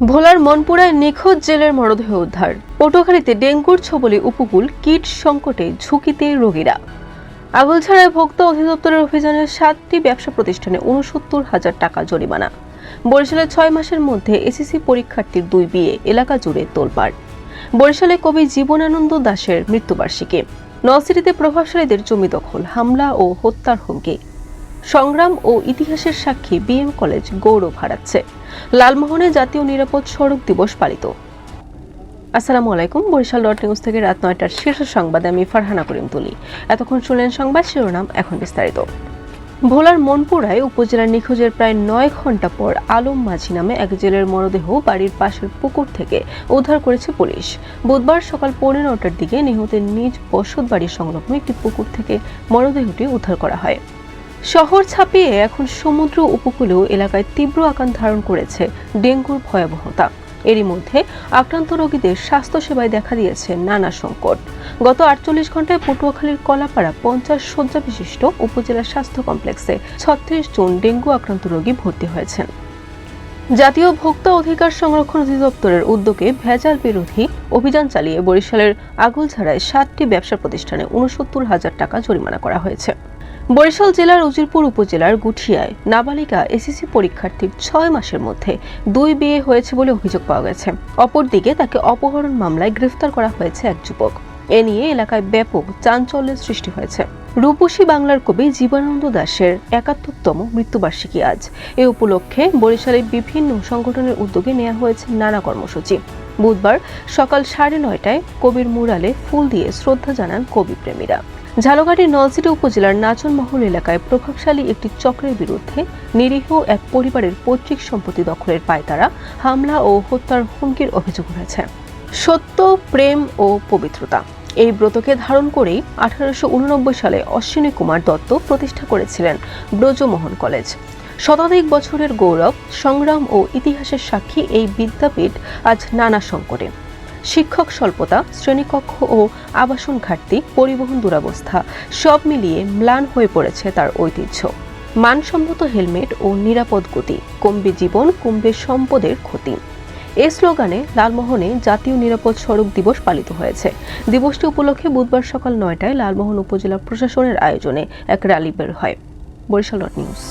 ভোলার মনপুরায় নিখোঁজ জেলের মরদেহ উদ্ধার। পটুয়াখালীতে ডেঙ্গুর ছবলে উপকূল কীট সংকটে ঝুঁকিতে রোগীরা। আগলছাড়ায় ভোক্তা অধিদপ্তরের অভিযানে সাতটি ব্যবসা প্রতিষ্ঠানে উনসত্তর হাজার টাকা জরিমানা। বরিশালে ছয় মাসের মধ্যে এসএসসি পরীক্ষার্থীর দুই বিয়ে, এলাকা জুড়ে তোলপাড়। বরিশালে কবি জীবনানন্দ দাশের মৃত্যুবার্ষিকী। নলসিটিতে প্রভাবশালীদের জমি দখল, হামলা ও হত্যার হুমকি। সংগ্রাম ও ইতিহাসের সাক্ষী বিএম কলেজ গৌরব হারাচ্ছে। লালমোহনে জাতীয় নিরাপদ সড়ক দিবস পালিত। আসসালামু আলাইকুম, বরিশাল ডট নিউজ থেকে রাত নয়টার শীর্ষ সংবাদে আমি ফারহানা করিম তুলি। এতক্ষণ শুনলেন সংবাদ শিরোনাম এখন বিস্তারিত। ভোলার মনপুরায় উপজেলার নিখোঁজের প্রায় নয় ঘণ্টা পর আলম মাঝি নামে এক জেলের মরদেহ বাড়ির পাশের পুকুর থেকে উদ্ধার করেছে পুলিশ। বুধবার সকাল পৌনে নটার দিকে নিহতের নিজ বসত বাড়ির সংলগ্ন একটি পুকুর থেকে মরদেহটি উদ্ধার করা হয়। শহর ছাপিয়ে এখন সমুদ্র উপকূলেও এলাকায় তীব্র আকার ধারণ করেছে ডেঙ্গুর ভয়াবহতা। এরই মধ্যে আক্রান্ত রোগীদের স্বাস্থ্যসেবায় দেখা দিয়েছে নানা সংকট। গত আটচল্লিশ ঘন্টায় পটুয়াখালীর কলাপাড়া পঞ্চাশ শয্যা বিশিষ্ট উপজেলা স্বাস্থ্য কমপ্লেক্সে ছত্রিশ জন ডেঙ্গু আক্রান্ত রোগী ভর্তি হয়েছেন। জাতীয় ভোক্তা অধিকার সংরক্ষণ অধিদপ্তরের উদ্যোগে ভেজাল বিরোধী অভিযান চালিয়ে বরিশালের আগুলঝাড়ায় সাতটি ব্যবসা প্রতিষ্ঠানে উনসত্তর হাজার টাকা জরিমানা করা হয়েছে। বরিশাল জেলার উজিরপুর উপজেলার গুঠিয়ায় নাবালিকা এসএসসি পরীক্ষার্থীর ছয় মাসের মধ্যে দুই বিয়ে হয়েছে বলে অভিযোগ পাওয়া গেছে। অপরদিকে তাকে অপহরণ মামলায় গ্রেফতার করা হয়েছে এক যুবক। এ নিয়ে এলাকায় ব্যাপক চাঞ্চল্যের সৃষ্টি হয়েছে। রূপসী বাংলার কবি জীবনানন্দ দাশের একাত্তরতম মৃত্যুবার্ষিকী আজ। এ উপলক্ষে বরিশালের বিভিন্ন সংগঠনের উদ্যোগে নেওয়া হয়েছে নানা কর্মসূচি। বুধবার সকাল সাড়ে নয়টায় কবির মুরালে ফুল দিয়ে শ্রদ্ধা জানান কবি প্রেমীরা ঝালকাঠির নলসিটি উপজেলার নাচনমহল এলাকায় প্রভাবশালী একটি চক্রের বিরুদ্ধে নিরীহ এক পরিবারের পৈতৃক সম্পত্তি দখলের পায়তারা, হামলা ও হত্যার হুমকির অভিযোগ উঠেছে। সত্য, প্রেম ও পবিত্রতা। এই ব্রতকে ধারণ করেই আঠারোশো উননব্বই সালে অশ্বিনী কুমার দত্ত প্রতিষ্ঠা করেছিলেন ব্রজমোহন কলেজ। শতাধিক বছরের গৌরব, সংগ্রাম ও ইতিহাসের সাক্ষী এই বিদ্যাপীঠ আজ নানা সংকটে। শিক্ষক স্বল্পতা, শ্রেণীকক্ষ ও আবাসন ঘাটতি, পরিবহন দুরবস্থা, সব মিলিয়ে ম্লান হয়ে পড়েছে তার ঐতিহ্য। মানসম্মত হেলমেট ও নিরাপদ গতি, কমবে জীবন, কমবে সম্পদের ক্ষতি। এ স্লোগানে লালমোহনে জাতীয় নিরাপদ সড়ক দিবস পালিত হয়েছে। দিবসটি উপলক্ষে বুধবার সকাল নয়টায় লালমোহন উপজেলা প্রশাসনের আয়োজনে এক র্যালি বের হয়। Barishal dot news.